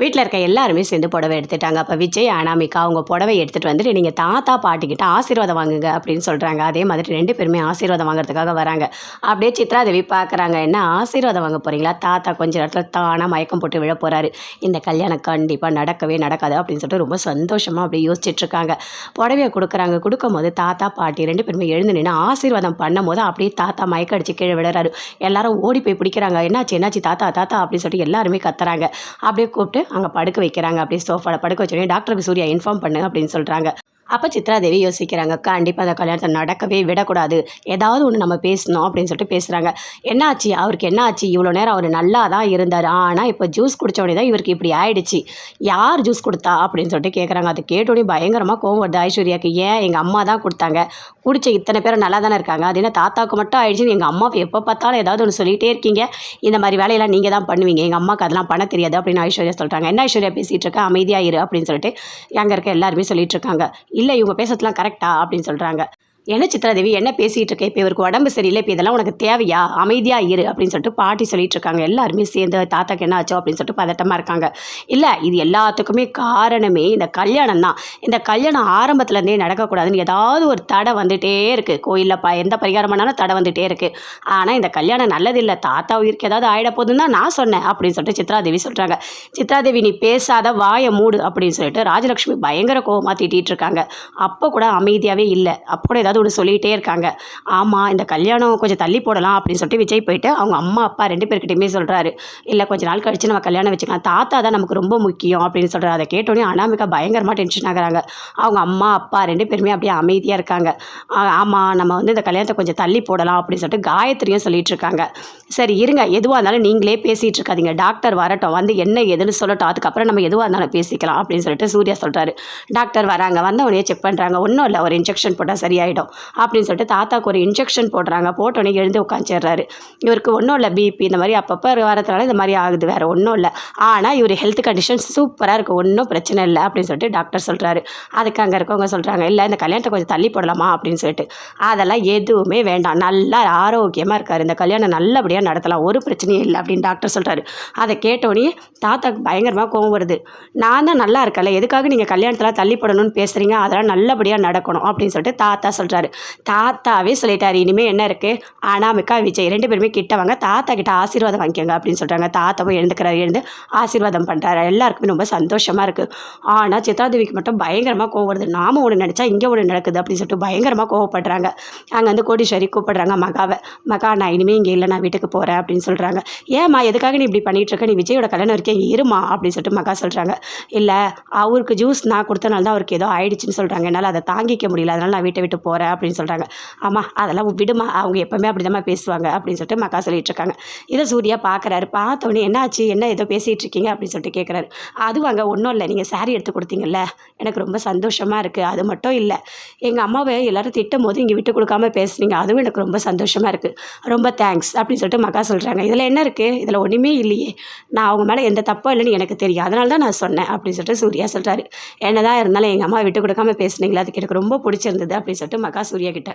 வீட்டில் இருக்க எல்லாருமே சேர்ந்து புடவை எடுத்துட்டாங்க. அப்போ விஜய் அனாமிகா அவங்க புடவை எடுத்துகிட்டு வந்துட்டு நீங்கள் தாத்தா பாட்டிக்கிட்ட ஆசீர்வாதம் வாங்குங்க அப்படின்னு சொல்கிறாங்க அதே மாதிரி ரெண்டு பேருமே ஆசீர்வாதம் வாங்குறதுக்காக வராங்க. அப்படியே சித்ராதேவி பார்க்குறாங்க என்ன ஆசீர்வாதம் வாங்க போகிறீங்களா தாத்தா கொஞ்ச நேரத்தில் தானாக மயக்கம் போட்டு விழ போகிறாரு இந்த கல்யாணம் கண்டிப்பாக நடக்கவே நடக்காது அப்படின்னு சொல்லிட்டு ரொம்ப சந்தோஷமாக அப்படியே யோசிச்சுட்ருக்காங்க புடவையை கொடுக்குறாங்க. கொடுக்கும் போது தாத்தா பாட்டி ரெண்டு பேருமே எழுந்து நின்று ஆசீர்வாதம் பண்ணும் போது அப்படியே தாத்தா மயக்கம் அடிச்சு கீழே விழுறாரு. எல்லாரும் ஓடி போய் பிடிக்கிறாங்க. என்னாச்சு? என்னாச்சு? தாத்தா தாத்தா அப்படின்னு சொல்லிட்டு எல்லாருமே கத்துறாங்க. அப்படியே கூப்பிட்டு அங்கே படுக்க வைக்கிறாங்க அப்படி சோஃபாவில் படுக்க வச்சோடனே டாக்டருக்கு சூர்யா இன்ஃபார்ம் பண்ணு அப்படின்னு சொல்கிறாங்க அப்போ சித்ராதேவி யோசிக்கிறாங்க கண்டிப்பாக அந்த கல்யாணத்தை நடக்கவே விடக்கூடாது. ஏதாவது ஒன்று நம்ம பேசணும் அப்படின்னு சொல்லிட்டு பேசுகிறாங்க என்னாச்சு? அவருக்கு என்னாச்சு? இவ்வளோ நேரம் அவர் நல்லா தான் இருந்தார். ஆனால் இப்போ ஜூஸ் குடிச்ச தான் இவருக்கு இப்படி ஆயிடுச்சு. யார் ஜூஸ் கொடுத்தா? அப்படின்னு சொல்லிட்டு கேட்குறாங்க அது கேட்டோடனே பயங்கரமாக கோவம் வருது ஐஸ்வர்யாவுக்கு ஏன்? எங்கள் அம்மா தான் கொடுத்தாங்க. குடிச்ச இத்தனை பேரும் நல்லா தானே இருக்காங்க? அது என்ன தாத்தாவுக்கு மட்டும் ஆயிடுச்சுன்னு எங்கள் அம்மாவை எப்போ பார்த்தாலும் ஏதாவது ஒன்று சொல்லிகிட்டே இருக்கீங்க. இந்த மாதிரி வேலையெல்லாம் நீங்கள் தான் பண்ணுவீங்க. எங்கள் அம்மாவுக்கு அதெல்லாம் பண்ண தெரியாது அப்படின்னு ஐஸ்வர்யா சொல்கிறாங்க என்ன ஐஸ்வர்யா பேசிகிட்டு இருக்க? அமைதியாக இரு அப்படின்னு சொல்லிட்டு அங்கே இருக்க எல்லாருமே சொல்லிட்டு இருக்காங்க. இல்லை இவங்க பேசுறதுலாம் கரெக்டா அப்படின்னு சொல்கிறாங்க என்ன சித்ராதேவி என்ன பேசிகிட்டு இருக்க? இப்போ இவருக்கு உடம்பு சரியில்லை இப்போ இதெல்லாம் உனக்கு தேவையா? அமைதியாக இரு அப்படின்னு சொல்லிட்டு பாட்டி சொல்லிட்டு இருக்காங்க. எல்லாருமே சேர்ந்து தாத்தாக்கு என்ன ஆச்சோ? அப்படின்னு சொல்லிட்டு பதட்டமாக இருக்காங்க. இல்லை இது எல்லாத்துக்குமே காரணமே இந்த கல்யாணம் தான். இந்த கல்யாணம் ஆரம்பத்துலேருந்தே நடக்கக்கூடாதுன்னு ஏதாவது ஒரு தடை வந்துகிட்டே இருக்குது கோயிலில் ப எந்த பரிகாரம் பண்ணாலும் தடை வந்துகிட்டே இருக்குது ஆனால் இந்த கல்யாணம் நல்லதில்லை. தாத்தா உயிருக்கு ஏதாவது ஆகிட போதுன்னு தான் நான் சொன்னேன் அப்படின்னு சொல்லிட்டு சித்ராதேவி சொல்கிறாங்க சித்ராதேவி நீ பேசாத வாயை மூடு அப்படின்னு சொல்லிட்டு ராஜலக்ஷ்மி பயங்கர கோவமாக திட்டிகிட்டு இருக்காங்க. அப்போ கூட அமைதியாகவே இல்லை. அப்போ கூட ஏதாவது ஒன்று சொல்லிகிட்டே இருக்காங்க. ஆமாம் இந்த கல்யாணம் கொஞ்சம் தள்ளி போடலாம் அப்படின்னு சொல்லிட்டு விஜய் போயிட்டு அவங்க அம்மா அப்பா ரெண்டு பேர்கிட்டையுமே சொல்கிறாரு இல்லை கொஞ்ச நாள் கழித்து நம்ம கல்யாணம் வச்சுக்கலாம். தாத்தா தான் நமக்கு ரொம்ப முக்கியம் அப்படின்னு சொல்கிறாரு அதை கேட்டோன்னே அனாமிகா பயங்கரமாக டென்ஷன் ஆகுறாங்க. அவங்க அம்மா அப்பா ரெண்டு பேருமே அப்படியே அமைதியாக இருக்காங்க. ஆமாம் நம்ம வந்து இந்த கல்யாணத்தை கொஞ்சம் தள்ளி போடலாம் அப்படின்னு சொல்லிட்டு காயத்ரியும் சொல்லிட்டு இருக்காங்க. சரி இருங்க. எதுவாக இருந்தாலும் நீங்களே பேசிகிட்டு இருக்காதீங்க. டாக்டர் வரட்டும். வந்து என்ன ஏதுன்னு சொல்லட்டும். அதுக்கப்புறம் நம்ம எதுவாக இருந்தாலும் பேசிக்கலாம் அப்படின்னு சொல்லிட்டு சூர்யா சொல்கிறாரு டாக்டர் வராங்க. வந்த உடனே செக் பண்ணுறாங்க ஒன்றும் இல்லை. ஒரு இன்ஜெக்ஷன் போட்டால் சரியாயிடும். அப்படின்னு சொல்லிட்டு தாத்தாக்கு ஒரு இன்ஜெக்ஷன் போடுறாங்க. போட்டோடனே எழுந்து உட்காந்துடுறாரு இவருக்கு ஒன்றும் இல்லை பிபி இந்த மாதிரி அப்பப்போ வரதுனால இந்த மாதிரி ஆகுது வேறு ஒன்றும் இல்லை. ஆனால் இவர் ஹெல்த் கண்டிஷன் சூப்பராக இருக்குது ஒன்றும் பிரச்சனை இல்லை அப்படின்னு சொல்லிட்டு டாக்டர் சொல்கிறாரு அதுக்கு அங்கே இருக்கவங்க சொல்கிறாங்க இல்லை இந்த கல்யாணத்தை கொஞ்சம் தள்ளி போடலாமா? அப்படின்னு சொல்லிட்டு. அதெல்லாம் எதுவுமே வேண்டாம். நல்லா ஆரோக்கியமாக இருக்கார். இந்த கல்யாணம் நல்லபடியாக நடத்தலாம் ஒரு பிரச்சனையும் இல்லை அப்படின்னு டாக்டர் சொல்கிறாரு அதை கேட்டோடனே தாத்தாக்கு பயங்கரமாக கோவம் வருது. நான் தான் நல்லா இருக்கல எதுக்காக நீங்கள் கல்யாணத்தில் தள்ளி போடணும்னு பேசுகிறீங்க அதெல்லாம் நல்லபடியாக நடக்கணும் அப்படின்னு சொல்லிட்டு தாத்தா சொல்கிறாரு தாத்தாவே சொல்லிட்டாரு இனிமேல் என்ன இருக்குது அனாமிகா விஜய் ரெண்டு பேருமே கிட்ட வாங்க தாத்தா கிட்ட ஆசீர்வாதம் வாங்கிக்கோங்க அப்படின்னு சொல்கிறாங்க தாத்தாவும் எழுந்துக்கிறாரு எழுந்து ஆசீர்வாதம் பண்ணுறாரு எல்லாருக்குமே ரொம்ப சந்தோஷமாக இருக்குது ஆனால் சித்ராதேவிக்கு மட்டும் பயங்கரமாக கோவம் வருது. நாம ஒன்று நினச்சா இங்கே ஒன்று நடக்குது அப்படின்னு சொல்லிட்டு பயங்கரமாக கோவப்படுறாங்க. அங்கே வந்து கோடீஸ்வரி கூப்பிடுறாங்க மகாவை மகா நான் இனிமேல் இங்கே இல்லை நான் வீட்டுக்கு போகிறேன் அப்படின்னு சொல்கிறாங்க ஏம்மா எதுக்காக நீ இப்படி பண்ணிகிட்டு இருக்க? நீ விஜயோட கல்யாணம் வரைக்கும் இருமா? அப்படின்னு சொல்லிட்டு மகா சொல்கிறாங்க இல்லை அவருக்கு ஜூஸ் நான் கொடுத்தனால தான் அவருக்கு ஏதோ ஆயிடுச்சுன்னு சொல்கிறாங்க என்னால் அதை தாங்கிக்க முடியல. அதனால் நான் வீட்டை விட்டு போகிறேன் அப்படின்னு சொல்கிறாங்க ஆமாம் அதெல்லாம் விடுமா அவங்க எப்போவுமே அப்படி தான் பேசுவாங்க அப்படின்னு சொல்லிட்டு மக்கா சொல்லிட்டு இருக்காங்க இதை சூர்யா பார்க்குறாரு பார்த்தோன்னே என்னாச்சு என்ன ஏதோ பேசிகிட்டு இருக்கீங்க அப்படின்னு சொல்லிட்டு கேட்குறாரு அதுவாங்க ஒன்றும் இல்லை நீங்கள் சாரி எடுத்து கொடுத்தீங்கல்ல எனக்கு ரொம்ப சந்தோஷமாக இருக்குது அது மட்டும் இல்லை. எங்கள் அம்மாவை எல்லாரும் திட்டும் போது இங்கே விட்டு கொடுக்காம பேசுனீங்க அதுவும் எனக்கு ரொம்ப சந்தோஷமாக இருக்குது ரொம்ப தேங்க்ஸ் அப்படின்னு சொல்லிட்டு மக்கா சொல்கிறாங்க இதில் என்ன இருக்குது இதில் ஒன்றுமே இல்லையே. நான் அவங்க மேலே எந்த தப்பும் இல்லைன்னு எனக்கு தெரியும். அதனால தான் நான் சொன்னேன் அப்படின்னு சொல்லிட்டு சூர்யா சொல்கிறாரு என்ன தான் இருந்தாலும் எங்கள் அம்மா விட்டு கொடுக்காம பேசுனீங்களா அதுக்கு எனக்கு ரொம்ப பிடிச்சிருந்தது அப்படின்னு சொல்லிட்டு மகா சூர்யா கிட்ட.